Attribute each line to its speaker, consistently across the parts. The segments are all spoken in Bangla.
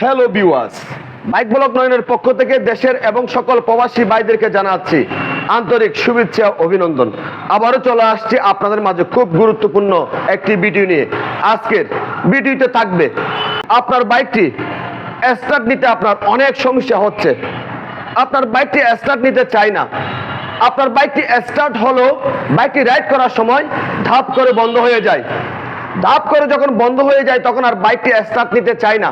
Speaker 1: হ্যালো বিওয়াস বাইক ব্লক নয়নের পক্ষ থেকে দেশের এবং সকল প্রবাসী ভাইদেরকে জানাচ্ছি আন্তরিক শুভেচ্ছা, অভিনন্দন। আবারও চলে আসছি আপনাদের মাঝে খুব গুরুত্বপূর্ণ একটি ভিডিও নিয়ে। আজকের ভিডিওতে থাকবে আপনার বাইকটি স্টার্ট নিতে আপনার অনেক সমস্যা হচ্ছে। আপনার বাইকটি স্টার্ট নিতে চায় না। আপনার বাইকটি স্টার্ট হলো বাইকটি রাইড করার সময় ধাপ করে বন্ধ হয়ে যায়। ধাপ করে যখন বন্ধ হয়ে যায়, তখন আর বাইকটি স্টার্ট নিতে চায় না।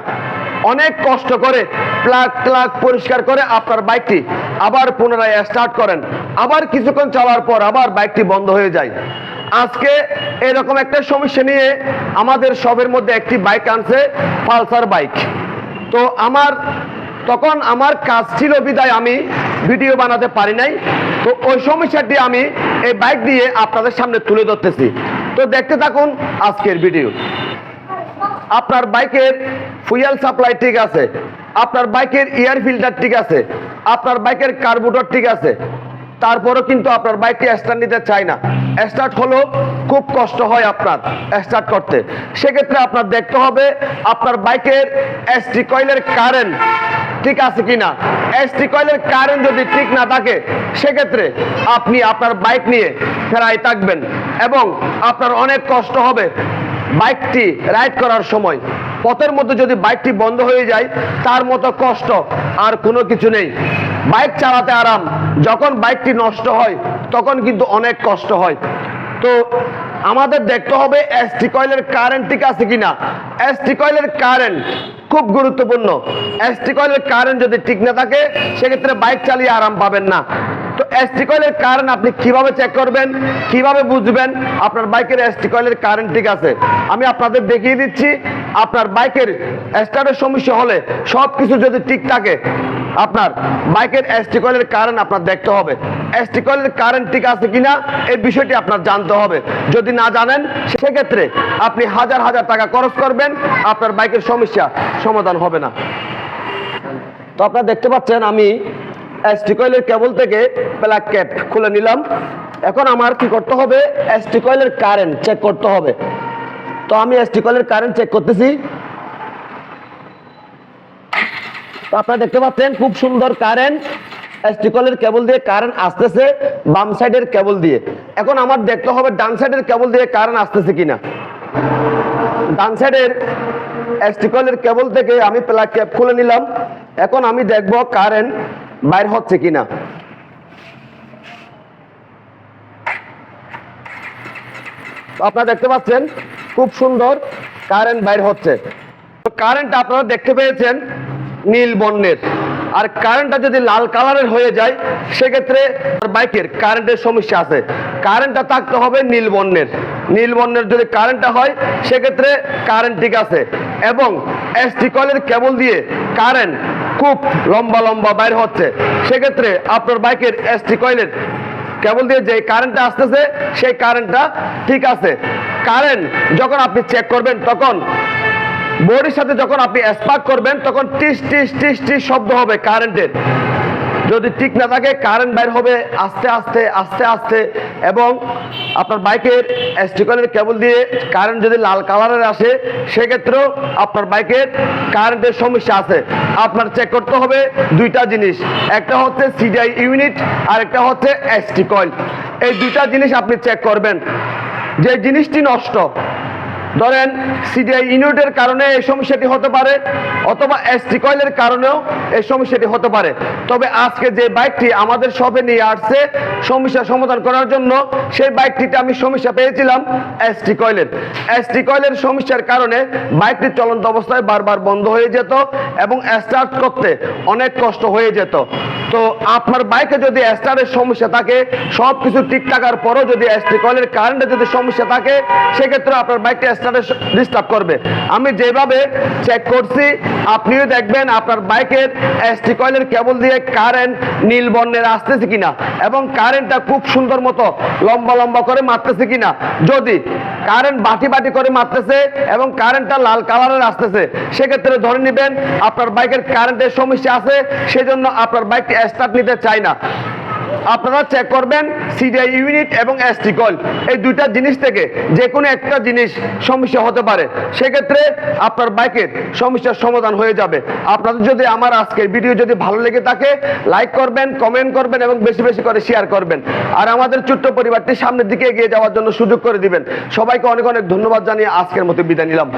Speaker 1: অনেক কষ্ট করে প্লাগ প্লাগ পরিষ্কার করে আপনার বাইকটি আবার পুনরায় স্টার্ট করেন। আবার কিছুক্ষণ চলার পর আবার বাইকটি বন্ধ হয়ে যায়। আজকে এরকম একটা সমস্যা নিয়ে আমাদের সবের মধ্যে একটি বাইক আনছে, পালসার বাইক। তো আমার, তখন আমার কাজ ছিল বিদায় আমি ভিডিও বানাতে পারি নাই। তো ওই সমস্যাটি আমি এই বাইক দিয়ে আপনাদের সামনে তুলে ধরতেছি। তো দেখতে থাকুন আজকের ভিডিও। আপনার বাইকের ফুয়েল সাপ্লাই ঠিক আছে, আপনার বাইকের এয়ার ফিল্টার ঠিক আছে, আপনার বাইকের কার্বুরেটর ঠিক আছে, তারপরও কিন্তু আপনার বাইকটি স্টার্ট নিতে চায় না। স্টার্ট হলো খুব কষ্ট হয় আপনার স্টার্ট করতে। সেক্ষেত্রে আপনার দেখতে হবে আপনার বাইকের এসটি কয়েলের কারেন্ট ঠিক আছে কিনা। এসটি কয়েলের কারেন্ট যদি ঠিক না থাকে, সেক্ষেত্রে আপনি আপনার বাইক নিয়ে ফেরাই থাকবেন এবং আপনার অনেক কষ্ট হবে। বাইকটি রাইড করার সময়। পথের মধ্যে যদি বাইকটি বন্ধ হয়ে যায়, তার মতো কষ্ট আর কোনো কিছু নেই। বাইক চালাতে আরাম। যখন বাইকটি নষ্ট হয়, তখন কিন্তু অনেক কষ্ট হয়। তো আমাদের দেখতে হবে এসটি কয়েলের কারেন্ট ঠিক আছে কিনা? এসটি কয়েলের কারেন্ট খুব গুরুত্বপূর্ণ। এসটি কয়েলের কারেন্ট যদি ঠিক না থাকে, সেক্ষেত্রে বাইক চালিয়ে আরাম পাবেন না। তো এসটি কয়েলের কারেন্ট আপনি কীভাবে চেক করবেন? কীভাবে বুঝবেন? আপনার বাইকের এসটি কয়েলের কারেন্ট ঠিক আছে? আমি আপনাদের দেখিয়ে দিচ্ছি, আপনার বাইকের স্টার্টের সমস্যা হলে সব কিছু যদি ঠিক থাকে, আপনার বাইকের এসটি কয়েলের কারেন্ট আপনার দেখতে হবে। এসটি কয়েলের কারেন্ট ঠিক আছে কিনা, এই বিষয়টি আপনার জানতে হবে। যদি না জানেন, সেক্ষেত্রে আপনি হাজার হাজার টাকা খরচ করবেন, আপনার বাইকের সমস্যা সমাধান হবে না। তো আপনারা দেখতে পাচ্ছেন, আমি এসটি কেবল থেকে প্লাগ ক্যাপ খুলে নিলাম। এখন আমার কি করতে হবে? এসটি কারেন্ট চেক করতে হবে। তো আমি এসটি কারেন্ট চেক করতেছি। তো আপনারা দেখতে পাচ্ছেন, খুব সুন্দর কারেন্ট। এসটি কেবল দিয়ে কারেন্ট আসতেছে, বাম সাইডের কেবল দিয়ে। এখন আমার দেখতে হবে, ডান সাইডের কেবল দিয়ে কারেন্ট আসতেছে কিনা। ডান সাইডের এসটি কেবল থেকে আমি প্লাগ ক্যাপ খুলে নিলাম। এখন আমি দেখব কারেন্ট বাইর হচ্ছে কিনা? আপনারা দেখতে পাচ্ছেন, খুব সুন্দর কারেন্ট বাইর হচ্ছে। কারেন্ট আপনারা দেখতে পেয়েছেন নীল বর্ণের। আর কারেন্টটা যদি লাল কালারের হয়ে যায়, সেক্ষেত্রে বাইকের কারেন্টের সমস্যা আছে। কারেন্টটা থাকতে হবে নীল বর্ণের। নীল বর্ণের যদি কারেন্টটা হয়, সেক্ষেত্রে কারেন্ট ঠিক আছে। এবং এসটি কয়েলের কেবল দিয়ে কারেন্ট খুব লম্বা লম্বা বাইর হচ্ছে। সেক্ষেত্রে আপনার বাইকের এসটি কয়েলের কেবল দিয়ে যে কারেন্টটা আসতেছে, সেই কারেন্টটা ঠিক আছে। কারেন্ট যখন আপনি চেক করবেন, তখন বডির সাথে যখন আপনি স্পার্ক করবেন, তখন টিস টিস টিস টিস শব্দ হবে কারেন্টের যদি ঠিক না থাকে কারেন্ট বাইর হবে আস্তে আস্তে আস্তে আস্তে। এবং আপনার বাইকের স্টিকারের কেবল দিয়ে কারেন্ট যদি লাল কালারের আসে, সেক্ষেত্রেও আপনার বাইকের কারেন্টের সমস্যা আছে। আপনার চেক করতে হবে দুইটা জিনিস। একটা হচ্ছে সিডিআই ইউনিট আর একটা হচ্ছে এসটি কয়েল এই দুইটা জিনিস আপনি চেক করবেন। যে জিনিসটি নষ্ট ধরেন সিডিআই ইউনিটের কারণে এই সমস্যাটি হতে পারে, অথবা এসটি কয়েলের কারণেও এই সমস্যাটি হতে পারে। তবে আজকে যে বাইকটি আমাদের শপে নিয়ে আসছে, সমস্যা সমাধান করার জন্য সেই বাইকটিতে আমি সমস্যা পেয়েছিলাম এসটি কয়েলের এসটি কয়েলের সমস্যার কারণে বাইকটি চলন্ত অবস্থায় বারবার বন্ধ হয়ে যেত এবং স্টার্ট করতে অনেক কষ্ট হয়ে যেত। তো আপনার বাইকে যদি স্টারের সমস্যা থাকে সব কিছু ঠিক থাকার পরও যদি এসটি কয়েলের কারেন্টে যদি সমস্যা থাকে, সেক্ষেত্রে আপনার বাইকটা স্টার্টে ডিস্টার্ব করবে। আমি যেভাবে চেক করছি, আপনিও দেখবেন আপনার বাইকের এসটি কয়েলের কেবল দিয়ে কারেন্ট নীল বর্ণের আসতেছে কিনা, এবং কারেন্টটা খুব সুন্দর মতো লম্বা লম্বা করে মারতেছে কিনা। যদি কারেন্ট বাটি বাটি করে মারতেছে এবং কারেন্টটা লাল কালারের আসতেছে। সেক্ষেত্রে ধরে নেবেন, আপনার বাইকের কারেন্টের সমস্যা আছে, সেজন্য আপনার বাইকটি স্টার্ট নিতে চায় না। আপনারা চেক করবেন সিডিআই ইউনিট এবং এসটি কয়েল এই দুইটা জিনিস থেকে যে কোনো একটা জিনিস সমস্যা হতে পারে। সেক্ষেত্রে আপনার বাইকের সমস্যার সমাধান হয়ে যাবে। আপনাদের যদি আমার আজকের ভিডিও যদি ভালো লেগে থাকে লাইক করবেন কমেন্ট করবেন এবং বেশি বেশি করে শেয়ার করবেন। আর আমাদের ছোট্ট পরিবারটি সামনের দিকে এগিয়ে যাওয়ার জন্য সুযোগ করে দিবেন। সবাইকে অনেক অনেক ধন্যবাদ জানিয়ে আজকের মতো বিদায় নিলাম।